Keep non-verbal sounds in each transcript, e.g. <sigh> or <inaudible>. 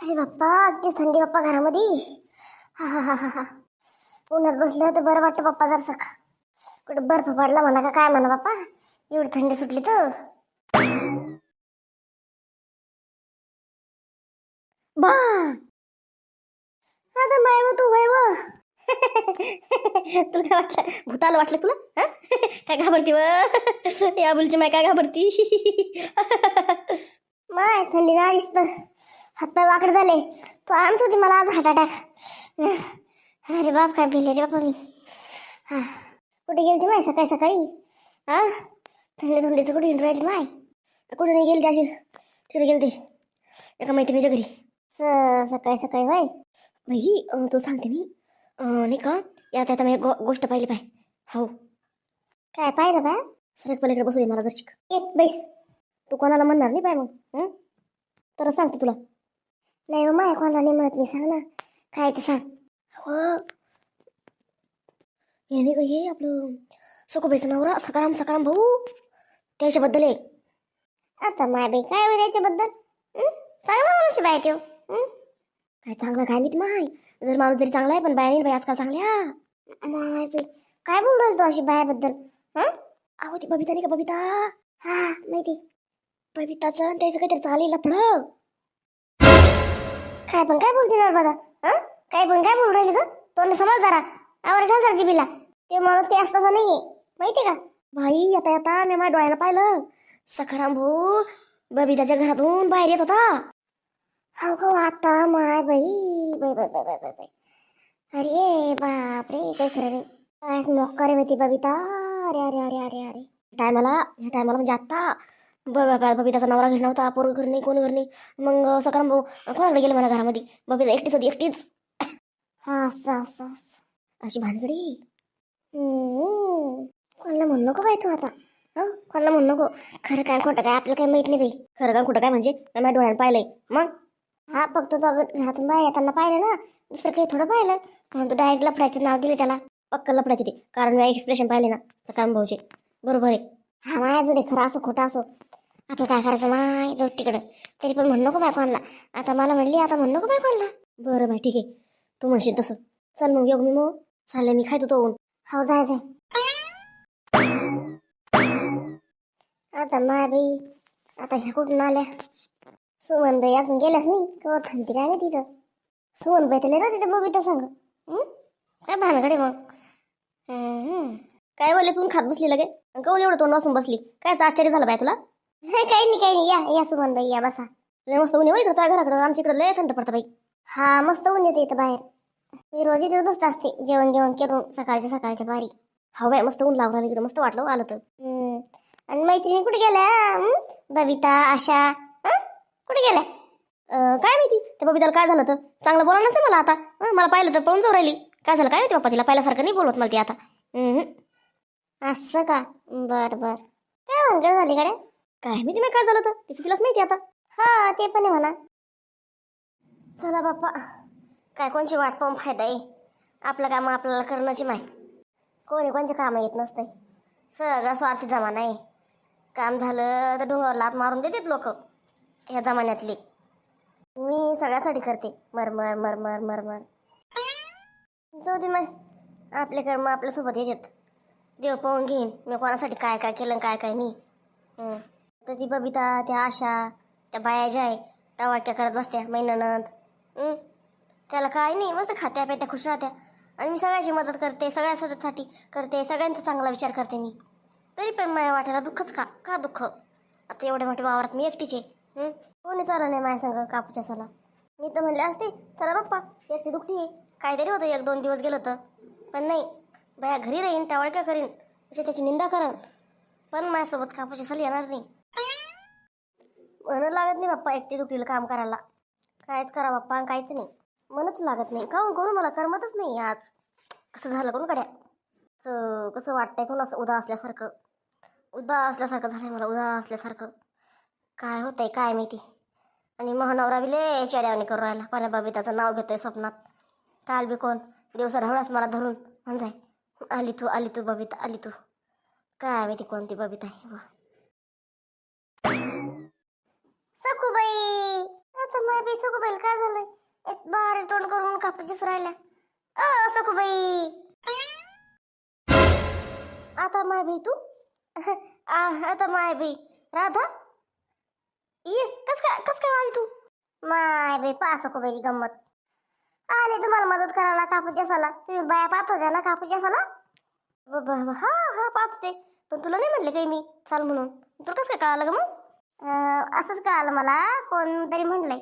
अरे बाप्पा अगदी थंडी बाप्पा घरामध्ये. हा हा हा हा हा. उन्हात बसलं तर बरं वाटतं बाप्पा जर सख कुठं बर्फ पडला म्हणा का काय म्हणा बाप्पा. एवढी थंडी सुटली तर. बा. आता माय व तू वय व. तुला काय वाटलं? भूताला वाटलं तुला? काय घाबरती व? या बुलची माय काय घाबरती? माय थंडी ना तर. हातपाय वाकड झाले. तो आणत होती मला आज हार्ट अटॅक. अरे बाप काय भिले रे बापा मी. हा. कुठे गेलती माय सकाळी सकाळी? हा? थंडी थंडीचं कुठे हिंड राहिली माय? कुठे नाही गेलती अशीच. तिकडे गेलती? एका मैत्रिणीच्या घरी. स- सकाळी सकाळी होय. बाई तू सांगते मी. नाही का? यात आता मी गो गोष्ट पाहिली पाय. हो काय पाहिलं बाय सरक पलीकडे बसू दे मला जर शिक एक बैस. तू कोणाला म्हणणार नाही पाय मग? तर सांगते तुला. नाही हो माय कोणाला नाही म्हणत मी सांग ना. काय ते सांग. हो हे नाही का हे आपलं सकोबाईचा नवरा सकाराम सकाराम भाऊ? त्याच्याबद्दल आहे. आता माय बाई काय होईल याच्याबद्दल? हं? चांगला माणूस बाय तो काय चांगला काय मी माय? जर माणूस जरी चांगला आहे पण बाया नाही बाई आजकाल चांगल्या. माय बाई काय बोल राहिल तू अशी बायाबद्दल? हं? अहो ती बबिता नाही का बबिता? हा माहिती. बबिताचं आणि त्याचं काहीतरी चालेल लफडं. काय पण काय बोलते नर्मदा? हां? काय पण काय बोल राहिली ग? तोंड समज जरा. आवर ठेव जरा जिबीला ते माणूस काही असताचा नाहीये. माहिती का? भाई आता आता मी माझ्या डोळ्याला पाहिलं. सखाराम भाऊ बबिताच्या घरातून बाहेर येत होता. हो गो आता माय बाई. बाई बाई बाई बाई बाई अरे बापरे काय काही खरं नाही काय मोक्का रे होती बबिता. अरे अरे अरे अरे अरे. टायमाला ह्या टायमाला म्हणजे आत्ता. ब- बबी बबिताचा नवरा घरी नव्हता पोर घर नाही कोण घर नाही. मग सकाराम भाऊ कोणाकडे गेले मला घरामध्ये? बबिता एकटीच होती एकटीच. हा असं असं अशी भानगडी. कोणाला म्हणू नको बाई तू आता. हं कोणाला म्हणू नको. खरं काय खोटं काय आपल्याला काय माहीत नाही बाई. खरं काय खोटं काय म्हणजे माझ्या डोळ्यानं पाहिलंय. मग? हा फक्त तो अगं घरातून बाहेर येताना पाहिलं ना दुसरं काही थोडं पाहिलं. म्हणून तू डायरेक्ट लपड्याचं नाव दिले त्याला. पक्क लपड्याचे ते. कारण मी एक्सप्रेशन पाहिले ना सकाराम भाऊचे. बरोबर आहे. हा माझं अजून खरं असो खोटं असो. आपलं काय करायचं? माय जाऊ तिकडं. तरी पण म्हणू नको बाय आता मला म्हणली आता म्हणू नको बाय बरं बाय ठीक आहे. तू म्हणशील तसं. चल मग योग मी मग. चाललं मी खायतो तो हो जाय जाय. आता माय बाई आता ह्या कुठून आल्या? सुमन बाई अजून गेल्याच नाही. कवर थांबते काय माहिती तिथं सुमन बाई तर ना तिथं बबिता सांग. काय भानगडे मग? काय बोलले सून खात बसली लगे अन एवढं तोंड वासून बसली. कायच आश्चर्य झालं बाय तुला? काही नाही काही नाही. या या सुमन बाई या बसा. लय मस्त ऊन आहे इकडं तुझ्या घराकडं. आमच्या इकडं लय थंड पडतं बाई. हा मस्त ऊन येते इथं बाहेर. मी रोज इथेच बसत असते जेवण जेवण करून सकाळच्या सकाळच्या बारी. हो बाय मस्त ऊन लावलं इकडं. मस्त वाटलं हो, आलं तर. आणि मैत्रिणी कुठे गेल्या? बबिता आशा कुठे गेल्या? काय माहिती? त्या बबिताला काय झालं तर चांगलं बोलायलाच नाही मला आता. मला पाहिलं तर पळून जाऊ राहिली. काय झालं काय माहिती बाप्पा तिला? पाहिल्यासारखं नाही बोलवत मला ती आता. असं का? बर बर. काय म्हणकर झाली कडे काय माहिती नाही काय झालं तर तिचं तिलाच माहिती आता. हा ते पण आहे म्हणा. चला बाप्पा काय कोणची वाट पाहून फायदा आहे? आपलं काम आपल्याला करणंची माहिती कोणी कोणचे कामं येत नसते सगळा स्वार्थी जमाना आहे. काम झालं तर डोंगावर लात मारून देतात लोक ह्या जमान्यातले. मी सगळ्यासाठी करते. मरमर मरमर मरमर जाऊ दे माय. आपले कर्म आपल्यासोबत येतात. देव पाहून घेईन. मी कोणासाठी काय काय केलं काय काय नाही. हं. तर ती बबिता त्या आशा त्या बाया ज्या आहे टवाट्या करत बसत्या महिन्यानंद त्याला काय नाही मस्त खात्या प्यात्या खुश राहत्या. आणि मी सगळ्याची मदत करते सगळ्या सगळ्यासाठी करते सगळ्यांचा चांगला विचार करते मी. तरी पण माझ्या वाट्याला दुःखच का? का दुःख? आता एवढ्या मोठ्या वावरात मी एकटीचे कोणी चाललं नाही माझ्या संग कापूच्या साला. मी तर म्हणले असते चला बाप्पा एकटी दुखटी आहे. काहीतरी होतं एक दोन दिवस गेलं तर पण नाही बाया घरी राहीन टावळक्या करीन अशी त्याची निंदा करण. पण माझ्यासोबत कापूच्या साल येणार नाही. म्हणून लागत नाही बाप्पा एकटी दुखटीला काम करायला. कायच करा बाप्पा आणि काहीच नाही. मनच लागत नाही. काहून करू मला? करमतच नाही आज. कसं झालं कोण कड्या असं कसं वाटतंय कोण असं उदा असल्यासारखं. उदा असल्यासारखं झालंय मला उदा असल्यासारखं. काय होतंय काय माहिती. आणि महानवरा बी लय चेड्यावानी करू राहिला. कोण्या बबिताचं नाव घेतोय स्वप्नात. काल बी कोण दिवसा ढवळाच मला धरून म्हणजे आली तू आली तू बबिता आली तू. काय माहिती कोणती बबिता आहे. आता माय बी सखूबाई काय झालंय? एक तोंड करून कापूस राहिला अ सखूबाई. आता माय बाई तू? <laughs> आ, आता माय बाई. राधा? ये कस काय कस काय आली तू? माय बाई पा सखूबाईची गंमत. आले तुम्हाला मदत करायला कापूस जासाला तुम्ही बाया पाहत होत्या ना कापूस जासाला हा हा पाहत होते. पण तुला नाही म्हटले काही मी? चाल म्हणून. तुला कसं काय कळालं ग मग? असंच कळालं मला. कोणतरी म्हणलंय.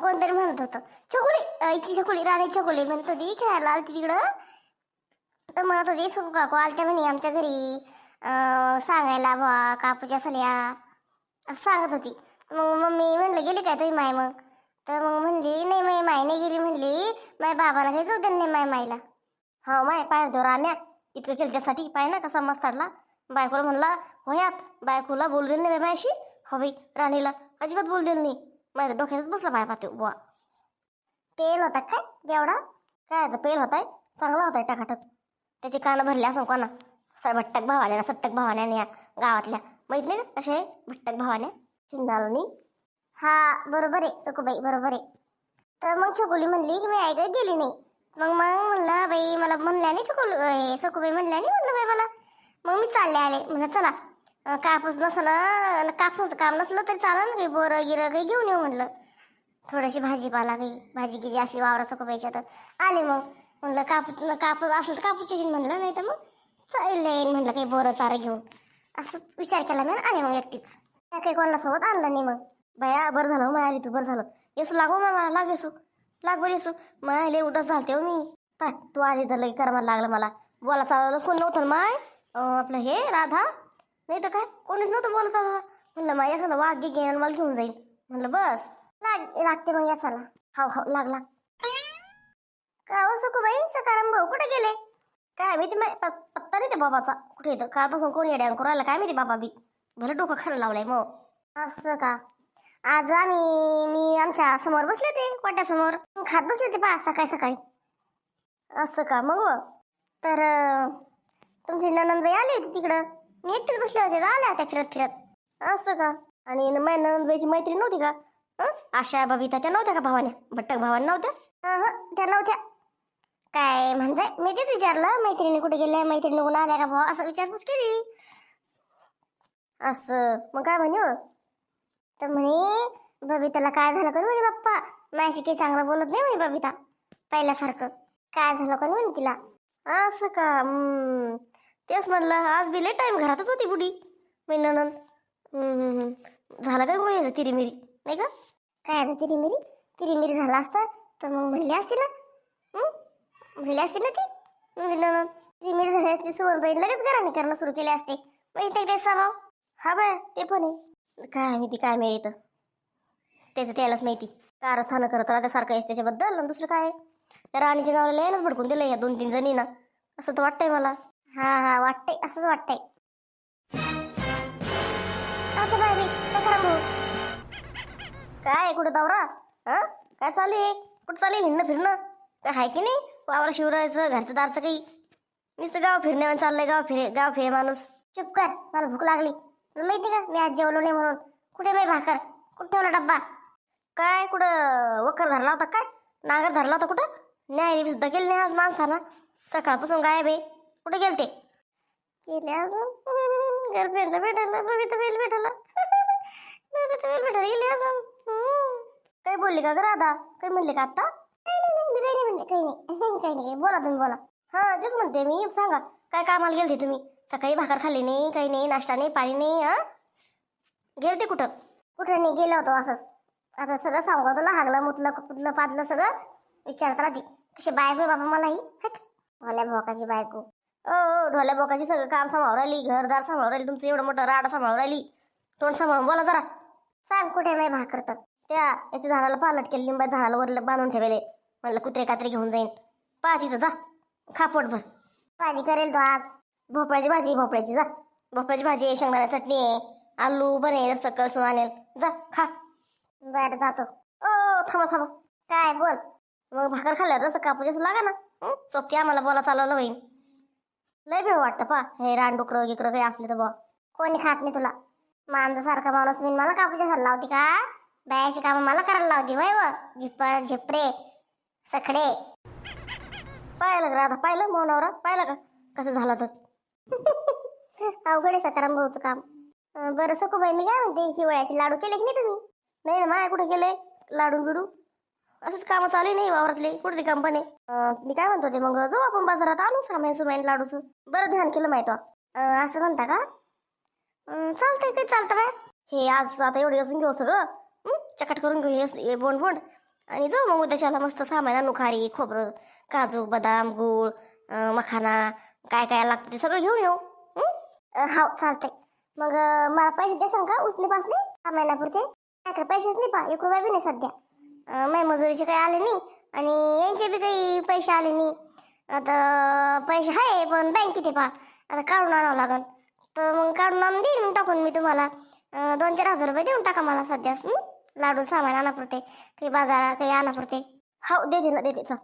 कोणतरी म्हणत होतं. छकुली इची छकुली राणी छकुली म्हणत होती खेळायला आलती तिकडं. तर म्हणत होती सुकू काकू आलत्या म्हणे आमच्या घरी. सांगायला बा कापूच्या सल्या. असं सांगत होती. मग मम्मी म्हणलं गेली काय तुम्ही माय मग? तर मग म्हणली नाही माय माय नाही गेली. म्हणली माय बाबाला घ्यायचं होतं नाही माय मायला. हा माय पाय देऊ राम्या इतकं केलं त्यासाठी पाय ना कसा मस्त बायकोला म्हणला होयात बायकोला बोल दिलं नाही बाई माझ्याशी. हो राणीला अजिबात बोल दिलं नाही. माझ्या डोक्यातच बसला बाय पाते बुवा पेल होता काय देवडा काय आता पेल होताय चांगला होताय टाकाटक. त्याचे कानं भरले असं कोणा? सर भट्टक भावाने सट्टक भावाने या गावातल्या. माहीत नाही का कसे भट्टक भावाने चिंदाळणी हा बरोबर आहे सकुबाई बरोबर आहे. तर मग छकुली म्हणली की मी ऐकत गेली नाही. मग मग म्हणलं बाई मला म्हणल्या नाही छकुल हे सकुबाई म्हणल्या नाही म्हणलं बाई मला? मग मी चालले आले. म्हणलं चला अं, कापूस नसलं कापसाचं काम नसलं तरी चालेल ना काही बोरं गिरं काही घेऊन येऊ म्हणलं. थोडीशी भाजीपाला काही भाजी गिजी असली वावरा सकोबाईच्या तर आले मग. म्हणलं कापूस कापूस असलं तर कापूसची म्हणलं नाही तर मग चालेल म्हणलं काही बोरं चारा घेऊन. असं विचार केला मी आणि आले मग एकटीच. त्या काही कोणाला सोबत आणलं नाही मग. बया बरं झालं हो, मग आली तू बरं झालं. येसू लागो हो, मग मला लाग येसू. लाग बरं येसू. मग आले उदास झालते हो मी. पाय तू आली तर लई करायला लागलं मला. बोला चालवलंच कोण नव्हतं ना माय. आपलं हे राधा? नाही तर काय? कोणीच नव्हतं बोलत चाललं म्हणलं मग एखादा वाघ घे आणि मला घेऊन जाईल म्हणलं बस. लाग लागते मग याचाला हाव हाव लाग लाग. का हो सखूबाई? सकाराम भाऊ कुठे गेले? काय माहिती मा- पत्ता नाही त्या बाबाचा. कुठे येतं? कालपासून कोण येड्या करायला काय माहिती बाबा बी. भलं डोकं खायला लावलंय मग. असं का? आज आम्ही मी आमच्यासमोर बसले ते कोट्यासमोर खात बसले ते पा सकाळी सकाळी. असं का? मग हो. तर तुमची ननंदबाई आली होती तिकडं? मी एकटीच बसले होते आल्या होत्या फिरत फिरत. असं का? आणि न- माझ्या ननंदबाईची मैत्रीण नव्हती का? आशा बबिता त्या नव्हत्या का भावाने? भट्टक भावाने नव्हत्या? त्या नव्हत्या. काय म्हणजे मी तेच विचारलं मैत्रिणी कुठे गेल्या? मैत्रिणी कोण आल्या का भाऊ असं विचारपूस केली. असं. मग काय म्हणे हो? तर म्हणे बबिताला काय झालं का म्हणे बाप्पा? माझ्याशी काही चांगलं बोलत नाही म्हणे बबिता. पहिल्यासारखं. काय झालं का म्हणे तिला? असं का? तेच म्हणलं आज बी लय घरातच होती बुडी. मी ननंद. हम्म, का हम्म. झालं काय तिरीमिरी? नाही का? काय आता तिरीमिरी? तिरीमिरी झाला असता तर मग म्हणली असती ना. म्हणली असती ना ती? म्हणजे ननंद. तिरीमिरी झाली असती सुवरबाई लगेच घराने करणं सुरू केले असते. मग इथे ते स्वभाव हा बाय ते पण आहे. काय माहिती काय मिळतं त्याचं त्यालाच माहिती. कारस्थानं करत राहत्यासारखं आहे त्याच्याबद्दल आणि दुसरं काय? आहे? राणीच्या गावाला यायलाच भडकून दिलं या दोन तीन जणींना. असं तर वाटतंय मला. हा हा वाटतंय असंच वाटतंय. आता बाय बाई, सकाराम भाऊ. काय कुठं दौरा? हा? काय चालू आहे कुठं चालू आहे हिंडणं फिरणं? काय आहे की नाही? वावर शिवरायचं घरचं दारचं काही? नुसतं गाव फिरण्यावर चाललंय गाव फिरे गाव फिरे माणूस. चुप कर मला भूक लागली. तुला माहिती का? मी आज जेवलो नाही म्हणून. कुठे बाई भाकर? कुठे ठेवला डब्बा? काय कुठं वखर धरला होता काय? नागर धरला होता कुठं? नाही सुद्धा केली नाही आज माणसाला सकाळपासून गायब आहे. कुठे गेलते. गेले अजून गर्लफ्रेंडला भेटायला बबिता बेल भेटायला. <laughs> बबिता बेल भेटायला गेले अजून. काही बोलली का ग राधा? काही म्हणले का आता नाही नाही नाही, मी काही नाही म्हणले काही नाही. <laughs> काही नाही बोला तुम्ही बोला. हा तेच म्हणते मी सांगा. काय कामाला गेलते तुम्ही? सकाळी भाकर खाल्ली नाही काही नाही नाश्ता नाही पाणी नाही हा? गेलते कुठं? कुठं नाही गेलो होतो असंच. आता सगळं सांगू तुला हागलं मुतलं कुतलं पादलं सगळं. विचारत राहते. कशी बायको आहे बाबा मलाही? हट. ढोल्या भोकाची बायको. ओ ढोल्या भोकाची सगळं काम सांभाळून राहिली घरदार सांभाळून राहिली तुमचं एवढं मोठं राडा सांभाळून राहिली. तोंड सांभाळून बोला जरा. सांग कुठे मी भाकर तर? त्या याच्या झाडाला पालट केली लिंबा झाडाला वर बांधून ठेवले म्हणलं कुत्रे कात्रे घेऊन जाईन. पहा तिथं जा. खा पोटभर. भाजी करेल तो आज. भोपळ्याची भाजी भोपळ्याची जा. भोपळ्याची भाजी आहे शेंगदाणा चटणी आहे. आलू बने जसं कळसून आणेल. जा खा. बरं जातो. ओ थांबा थांबा. काय बोल. मग भाकर खाल्ल्यावर जसं कापूस लागा ना? सोबती आम्हाला बोला चालवलं होईन. लय भेव वाटतं पा हे रानडुकरं गिकरं काही असले तर बा कोणी खात नाही तुला. मांजसारखा माणूस मी मला कापूच्या झाला होती का? बायाची कामं मला करायला लावते वय व. झिप्पड झिपरे सखडे. पाहिलं का आता पाहिलं मोनावरा पाहिलं का? कसं झालं तर? <laughs> अवघड आहे सकाराम भाऊचं काम. बरं बरं सखूबाई मी काय म्हणते? हिवाळ्याचे लाडू केले की नाही तुम्ही? नाही ना माय कुठे गेले लाडू बिडू असंच कामं चालू नाही वावरातले कुठली कंपनी मी काय म्हणतो ते मग जाऊ आपण बाजारात आणू सामान सुमाईन लाडूचं. बरं ध्यान केलं माहिती असं म्हणता का? चालतंय काही चालतं काय हे आज आता एवढे असून घेऊ सगळं. चकट करून घेऊ हे- बोंड बोंड. आणि जाऊ मग उद्याच्याला मस्त सामान आणू खारी खोबरं काजू बदाम गूळ मखाना काय काय लागतं ते सगळं घेऊन येऊ. हं? हो चालतंय. मग मला पैसे द्या सांग का? उसने पासने? हा महिन्यापुरते? काय पैसेच नाही पा. एक रुपया बी नाही सध्या. अं, माझ्या मजुरीचे काही आले नाही आणि यांचे बी काही पैसे आले नाही. आता पैसे आहे पण बँकेत आहे पा आता काढून आणावं लागेल तर मग काढून आणून देईन मग टाकून मी तुम्हाला. दोन चार हजार रुपये देऊन टाका मला सध्या. लाडू सामान आणापुरते काही बाजारा काही आणापुरते हो देते ना देते चल.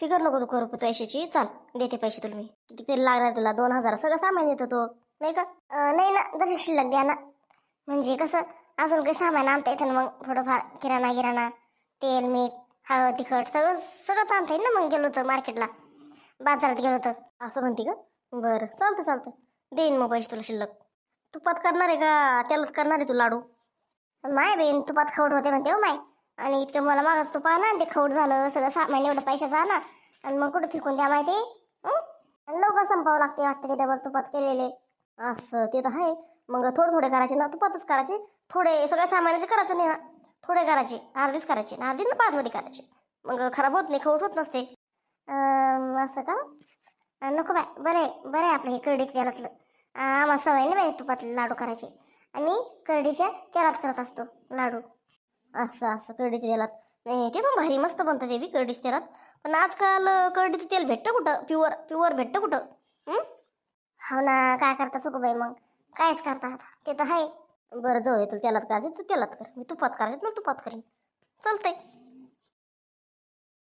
फिकर नको तू करू पैशाची. चाल देते पैसे तुला मी. किती तरी लागणार तुला? दोन हजार. सगळं सामान देतो तो. नाही का? नाही ना. जसे शिल्लक द्या ना. म्हणजे कसं? अजून काही सामान आणता येतं ना मग? थोडंफार किराणा किराणा तेल मीठ हळद तिखट सगळं सगळंच आणता येईल ना? मग गेलो होतं मार्केटला. बाजारात गेलो होतं. असं म्हणते का? बरं चालतं चालतं देईन मग पैसे तुला शिल्लक. तुपात करणार आहे का? त्यालाच करणार आहे तू लाडू. माय बहीण तुपात खवट होते म्हणते हो माय. आणि इतकं मला मागच तू आणा ना ते खवट झालं सगळं सामान एवढं पैशाचं आणा आणि मग कुठं फिकून द्या माहिती? आणि लवकर संपावं लागते वाटतं ते डबल तुपात केलेले. असं ते तर आहे. मग थोडे थोडे करायचे ना तुपातच करायचे. थोडे सगळ्या सामानाचे करायचं नाही ना. थोडे करायचे अर्धेच करायचे ना अर्धी ना पाचमध्ये करायचे. मग खराब होत नाही खवट होत नसते. असं का? नको बाय बरं आहे बरं आहे आपलं हे करडीचं तेलातलं. आम्हाला सवय नाही बाई तुपातले लाडू करायचे. आम्ही करडीच्या तेलात करत असतो लाडू. असं असं करडीच्या तेलात. नाही ते पण भारी मस्त बनतं ते बी करडीच्या तेलात. पण आजकाल करडीचं तेल भेटतं कुठं? प्युअर प्युअर भेटतं कुठं? हो? ना काय करता सुकूबाई मग? कायच करता ते तर आहे. बरं जाऊ येतो तुला करायचं तू तेलात कर. मी तुपात करायचं मग तुपात करीन. चालतंय.